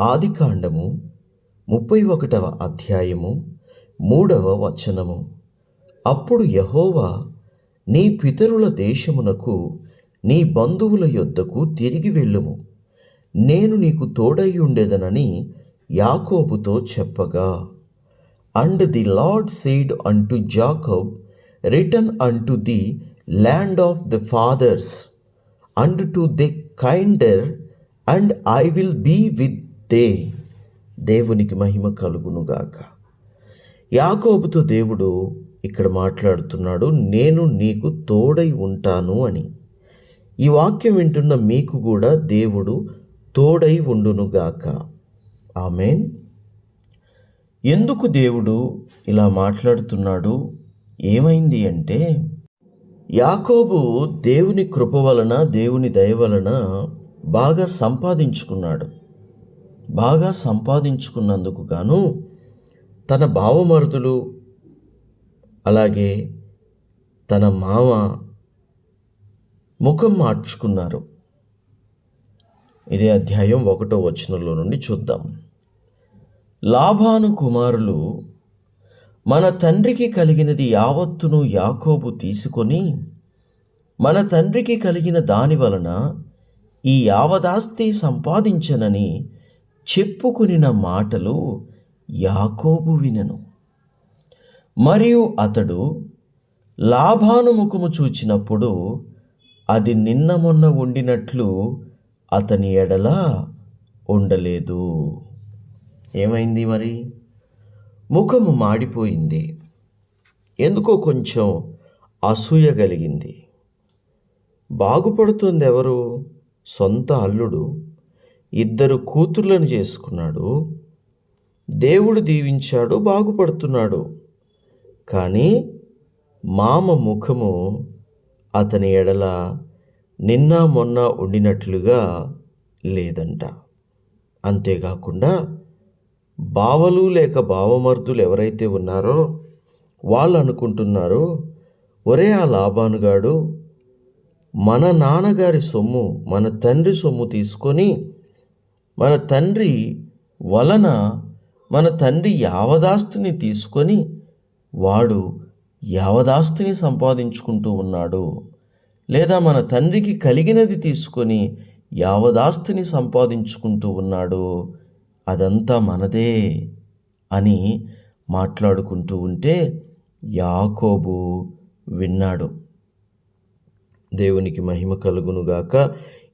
ఆదికాండము ముప్పై ఒకటవ అధ్యాయము మూడవ వచనము. అప్పుడు యహోవా నీ పితరుల దేశమునకు నీ బంధువుల యొద్దకు తిరిగి వెళ్ళుము. నేను నీకు తోడై ఉండేదనని యాకోబుతో చెప్పగా and the Lord said unto Jacob return unto the land of the fathers and to the kindred and I will be with thee దేవునికి మహిమ కలుగునుగాక. యాకోబుతో దేవుడు ఇక్కడ మాట్లాడుతున్నాడు నేను నీకు తోడై ఉంటాను అని. ఈ వాక్యం వింటున్న మీకు కూడా దేవుడు తోడై ఉండునుగాక. ఆమెన్. ఎందుకు దేవుడు ఇలా మాట్లాడుతున్నాడు? ఏమైంది అంటే యాకోబు దేవుని కృప వలన దేవుని దయ వలన బాగా సంపాదించుకున్నాడు. బాగా సంపాదించుకున్నందుకు గాను తన భావమరుదులు అలాగే తన మామ ముఖం మార్చుకున్నారు. ఇదే అధ్యాయం ఒకటో వచనంలో నుండి చూద్దాం. లాభాను కుమారులు మన తండ్రికి కలిగినది యావత్తును యాకోబు తీసుకొని మన తండ్రికి కలిగిన దాని వలన ఈ యావదాస్తి సంపాదించనని చెప్పుకునిన మాటలు యాకోబు వినను. మరియు అతడు లాభాను ముఖము చూచినప్పుడు అది నిన్న మొన్న ఉండినట్లు అతని ఎడల ఉండలేదు. ఏమైంది మరి? ముఖము మాడిపోయింది. ఎందుకో కొంచెం అసూయ కలిగింది. బాగుపడుతుంది ఎవరు సొంత అల్లుడు. ఇద్దరు కూతుర్లను చేసుకున్నాడు. దేవుడు దీవించాడు బాగుపడుతున్నాడు. కానీ మామ ముఖము అతని ఎడల నిన్న మొన్న ఉండినట్లుగా లేదంట. అంతేకాకుండా బావలు లేక బావమర్దులు ఎవరైతే ఉన్నారో వాళ్ళు అనుకుంటున్నారో ఒరే ఆ లాభానుగాడు మన నాన్నగారి సొమ్ము మన తండ్రి సొమ్ము తీసుకొని మన తండ్రి వలన మన తండ్రి యావదాస్తుని తీసుకొని వాడు యావదాస్తుని సంపాదించుకుంటూ ఉన్నాడు. లేదా మన తండ్రికి కలిగినది తీసుకొని యావదాస్తుని సంపాదించుకుంటూ ఉన్నాడు. అదంతా మనదే అని మాట్లాడుకుంటూ ఉంటే యాకోబు విన్నాడు. దేవునికి మహిమ కలుగునుగాక.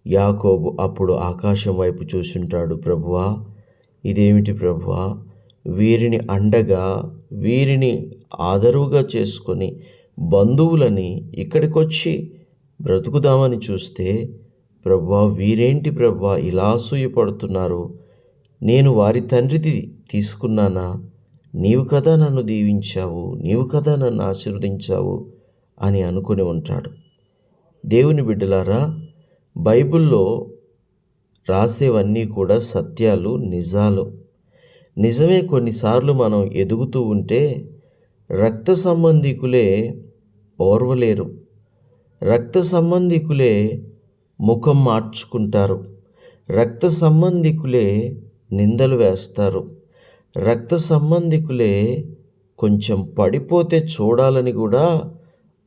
యాకోబు అప్పుడు ఆకాశం వైపు చూసుంటాడు ప్రభువా ఇదేమిటి ప్రభువా? వీరిని అండగా వీరిని ఆదరువుగా చేసుకొని బంధువులని ఇక్కడికొచ్చి బ్రతుకుదామని చూస్తే ప్రభువా వీరేంటి ప్రభువా ఇలా అసూయపడుతున్నారు? నేను వారి తండ్రిది తీసుకున్నానా? నీవు కదా నన్ను దీవించావు నీవు కదా నన్ను ఆశీర్వదించావు అని అనుకుని ఉంటాడు. దేవుని బిడ్డలారా బైబిల్లో రాసేవన్నీ కూడా సత్యాలు నిజాలు. నిజమే కొన్నిసార్లు మనం ఎదుగుతూ ఉంటే రక్త సంబంధికులే ఓర్వలేరు. రక్త సంబంధికులే ముఖం మార్చుకుంటారు. రక్త సంబంధికులే నిందలు వేస్తారు. రక్త సంబంధికులే కొంచెం పడిపోతే చూడాలని కూడా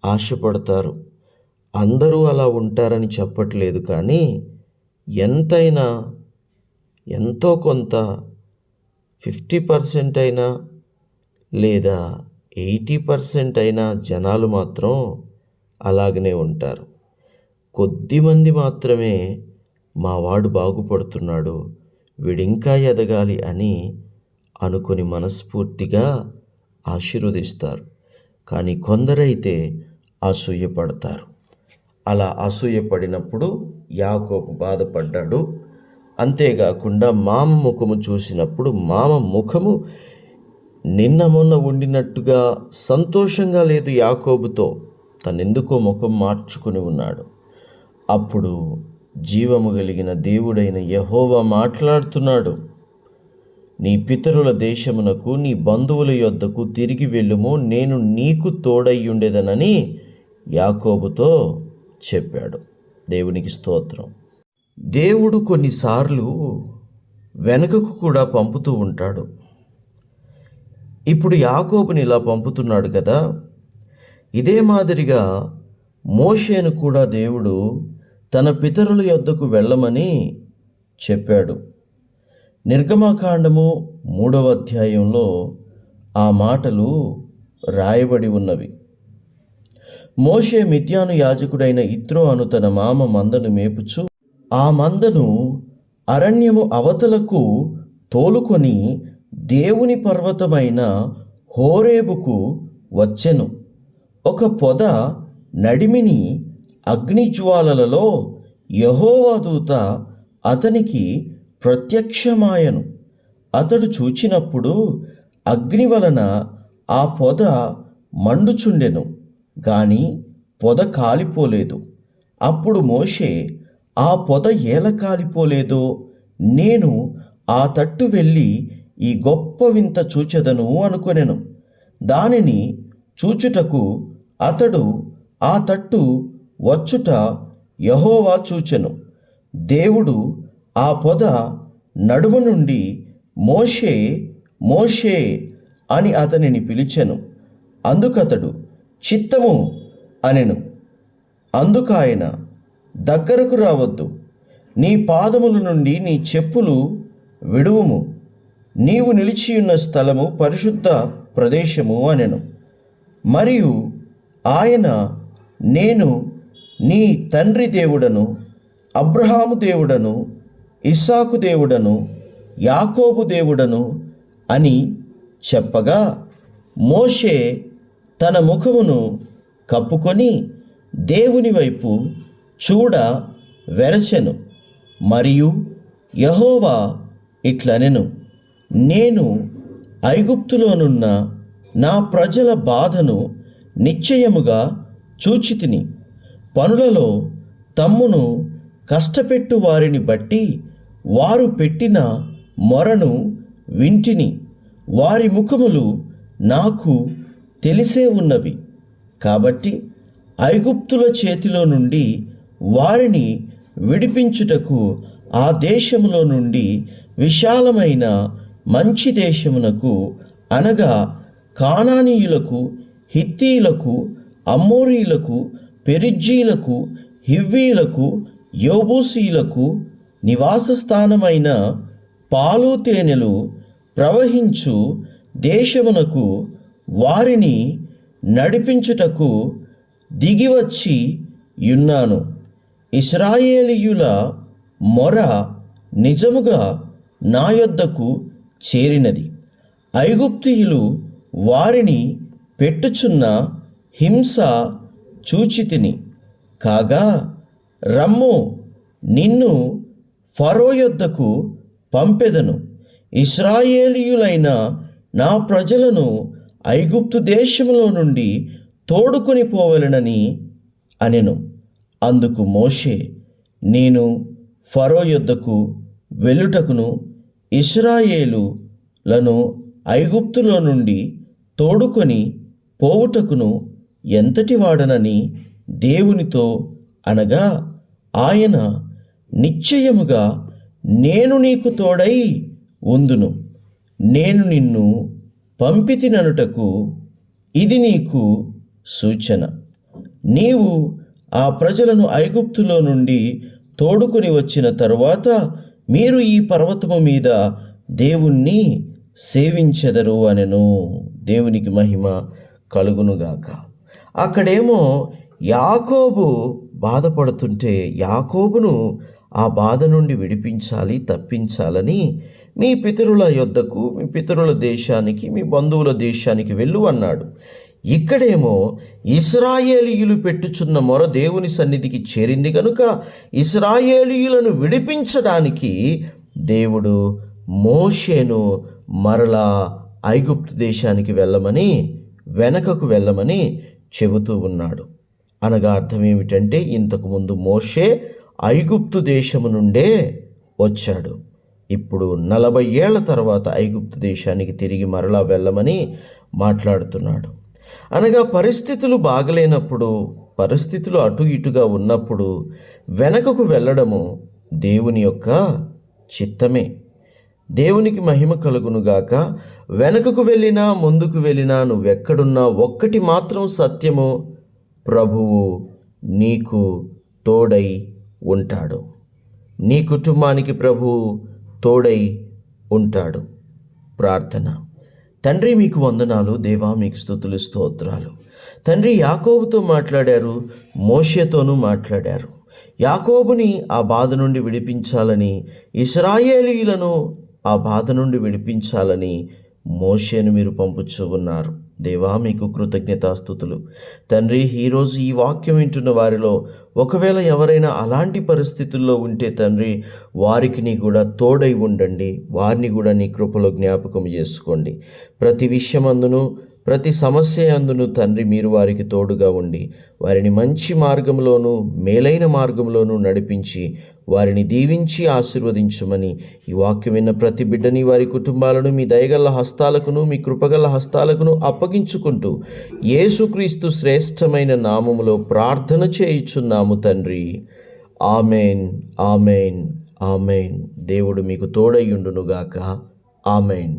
ఆశపడతారు. అందరూ అలా ఉంటారని చెప్పట్లేదు కానీ ఎంతైనా ఎంతో కొంత ఫిఫ్టీ పర్సెంట్ అయినా లేదా ఎయిటీ పర్సెంట్ అయినా జనాలు మాత్రం అలాగనే ఉంటారు. కొద్దిమంది మాత్రమే మా వాడు బాగుపడుతున్నాడు వీడింకా ఎదగాలి అని అనుకొని మనస్ఫూర్తిగా ఆశీర్వదిస్తారు. కానీ కొందరైతే అసూయపడతారు. అలా అసూయపడినప్పుడు యాకోబు బాధపడ్డాడు. అంతేకాకుండా మామ ముఖము చూసినప్పుడు మామ ముఖము నిన్న మొన్న ఉండినట్టుగా సంతోషంగా లేదు యాకోబుతో. తనెందుకో ముఖం మార్చుకుని ఉన్నాడు. అప్పుడు జీవము కలిగిన దేవుడైన యహోవా మాట్లాడుతున్నాడు. నీ పితరుల దేశమునకు నీ బంధువుల యొద్దకు తిరిగి వెళ్ళుము. నేను నీకు తోడయ్యుండేదనని యాకోబుతో చెప్పాడు. దేవునికి స్తోత్రం. దేవుడు కొన్నిసార్లు వెనుకకు కూడా పంపుతూ ఉంటాడు. ఇప్పుడు యాకోబుని ఇలా పంపుతున్నాడు కదా. ఇదే మాదిరిగా మోషేను కూడా దేవుడు తన పితరుల యొద్దకు వెళ్ళమని చెప్పాడు. నిర్గమాకాండము మూడవ అధ్యాయంలో ఆ మాటలు రాయబడి ఉన్నవి. మోషే మిథ్యాను యాజకుడైన ఇత్రో అను తన మామ మందను మేపుచు ఆ మందను అరణ్యము అవతలకు తోలుకొని దేవుని పర్వతమైన హోరేబుకు వచ్చెను. ఒక పొద నడిమిని అగ్నిజ్వాలలలో యహోవాదూత అతనికి ప్రత్యక్షమాయను. అతడు చూచినప్పుడు అగ్ని వలన ఆ పొద మండుచుండెను. గాని పొద కాలిపోలేదు. అప్పుడు మోషే ఆ పొద ఏల కాలిపోలేదో? నేను ఆ తట్టు వెళ్ళి ఈ గొప్ప వింత చూచెదను అనుకొనెను. దానిని చూచుటకు అతడు ఆ తట్టు వచ్చుట యహోవా చూచెను. దేవుడు ఆ పొద నడుము నుండి మోషే మోషే అని అతనిని పిలిచెను. అందుకతడు చిత్తము అనెను. అందుకాయన దగ్గరకు రావద్దు. నీ పాదముల నుండి నీ చెప్పులు విడువుము. నీవు నిలిచియున్న స్థలము పరిశుద్ధ ప్రదేశము అనెను. మరియు ఆయన నేను నీ తండ్రి దేవుడను అబ్రహాము దేవుడను ఇస్సాకు దేవుడను యాకోబు దేవుడను అని చెప్పగా మోషే తన ముఖమును కప్పుకొని దేవుని వైపు చూడ వెరచెను. మరియు యహోవా ఇట్లనెను నేను ఐగుప్తులోనున్న నా ప్రజల బాధను నిశ్చయముగా చూచితిని. పనులలో తమ్మును కష్టపెట్టు వారిని బట్టి వారు పెట్టిన మొరను వింటిని. వారి ముఖములు నాకు తెలిసే ఉన్నవి. కాబట్టి ఐగుప్తుల చేతిలో నుండి వారిని విడిపించుటకు ఆ దేశములో నుండి విశాలమైన మంచి దేశమునకు అనగా కానానీయులకు హిత్తీలకు అమ్మోరీలకు పెరిజ్జీలకు హివ్వీలకు యోబూసీలకు నివాస స్థానమైన పాలు తేనెలు ప్రవహించు దేశమునకు వారిని నడిపించుటకు దిగివచ్చి యున్నాను ఇస్రాయేలీయుల మొర నిజముగా నా యొద్దకు చేరినది. ఐగుప్తియులు వారిని పెట్టుచున్న హింస చూచితిని. కాగా రమ్ము నిన్ను ఫరో యొద్దకు పంపెదను. ఇస్రాయేలీయులైన నా ప్రజలను ఐగుప్తు దేశంలో నుండి తోడుకొని పోవలెనని అనెను. అందుకు మోషే నేను ఫరో యుద్ధకు వెళ్ళుటకును ఇస్రాయేలులను ఐగుప్తులో నుండి తోడుకొని పోవుటకును ఎంతటి వాడనని దేవునితో అనగా ఆయన నిశ్చయముగా నేను నీకు తోడై ఉందును. నేను నిన్ను పంపితిననుటకు ఇది నీకు సూచన. నీవు ఆ ప్రజలను ఐగుప్తులో నుండి తోడుకొని వచ్చిన తరువాత మీరు ఈ పర్వతము మీద దేవుణ్ణి సేవించెదరు అనెను. దేవునికి మహిమ కలుగునుగాక అక్కడేమో యాకోబు బాధపడుతుంటే యాకోబును ఆ బాధ నుండి విడిపించాలి తప్పించాలని మీ పితరుల యొద్దకు మీ పితరుల దేశానికి మీ బంధువుల దేశానికి వెళ్ళు అన్నాడు. ఇక్కడేమో ఇస్రాయేలీయులు పెట్టుచున్న మొర దేవుని సన్నిధికి చేరింది కనుక ఇస్రాయేలీయులను విడిపించడానికి దేవుడు మోషేను మరలా ఐగుప్తు దేశానికి వెళ్ళమని వెనకకు వెళ్ళమని చెబుతూ ఉన్నాడు. అనగా అర్థం ఏమిటంటే ఇంతకుముందు మోషే ఐగుప్తు దేశము నుండే వచ్చాడు. ఇప్పుడు నలభై ఏళ్ళ తర్వాత ఐగుప్తు దేశానికి తిరిగి మరలా వెళ్ళమని మాట్లాడుతున్నాడు. అనగా పరిస్థితులు బాగలేనప్పుడు పరిస్థితులు అటు ఇటుగా ఉన్నప్పుడు వెనకకు వెళ్ళడము దేవుని యొక్క చిత్తమే. దేవునికి మహిమ కలుగునుగాక వెనకకు వెళ్ళినా ముందుకు వెళ్ళినా నువ్వెక్కడున్నా ఒక్కటి మాత్రం సత్యము ప్రభువు నీకు తోడై ఉంటాడు. నీ కుటుంబానికి ప్రభువు తోడై ఉంటాడు. ప్రార్థన. తండ్రి మీకు వందనాలు. దేవా మీకు స్థుతులు స్తోత్రాలు. తండ్రి యాకోబుతో మాట్లాడారు మోషతోనూ మాట్లాడారు. యాకోబుని ఆ బాధ నుండి విడిపించాలని ఇస్రాయేలీలను ఆ బాధ నుండి విడిపించాలని మోషేను మీరు పంపుచూ ఉన్నారు. దేవా మీకు కృతజ్ఞతాస్థుతులు తండ్రి ఈరోజు ఈ వాక్యం వింటున్న వారిలో ఒకవేళ ఎవరైనా అలాంటి పరిస్థితుల్లో ఉంటే తండ్రి వారికి నీ కూడా తోడై ఉండండి. వారిని కూడా నీ కృపలో జ్ఞాపకం చేసుకోండి. ప్రతి విషయమందును ప్రతి సమస్య అందును తండ్రి మీరు వారికి తోడుగా ఉండి వారిని మంచి మార్గంలోనూ మేలైన మార్గంలోనూ నడిపించి వారిని దీవించి ఆశీర్వదించమని ఈ వాక్యం విన్న ప్రతి బిడ్డని వారి కుటుంబాలను మీ దయగల హస్తాలకును మీ కృపగల హస్తాలకును అప్పగించుకుంటూ యేసుక్రీస్తు శ్రేష్టమైన నామములో ప్రార్థన చేయుచున్నాము తండ్రి. Amen amen amen. దేవుడు మీకు తోడయ్యుండునుగాక ఆమెన్.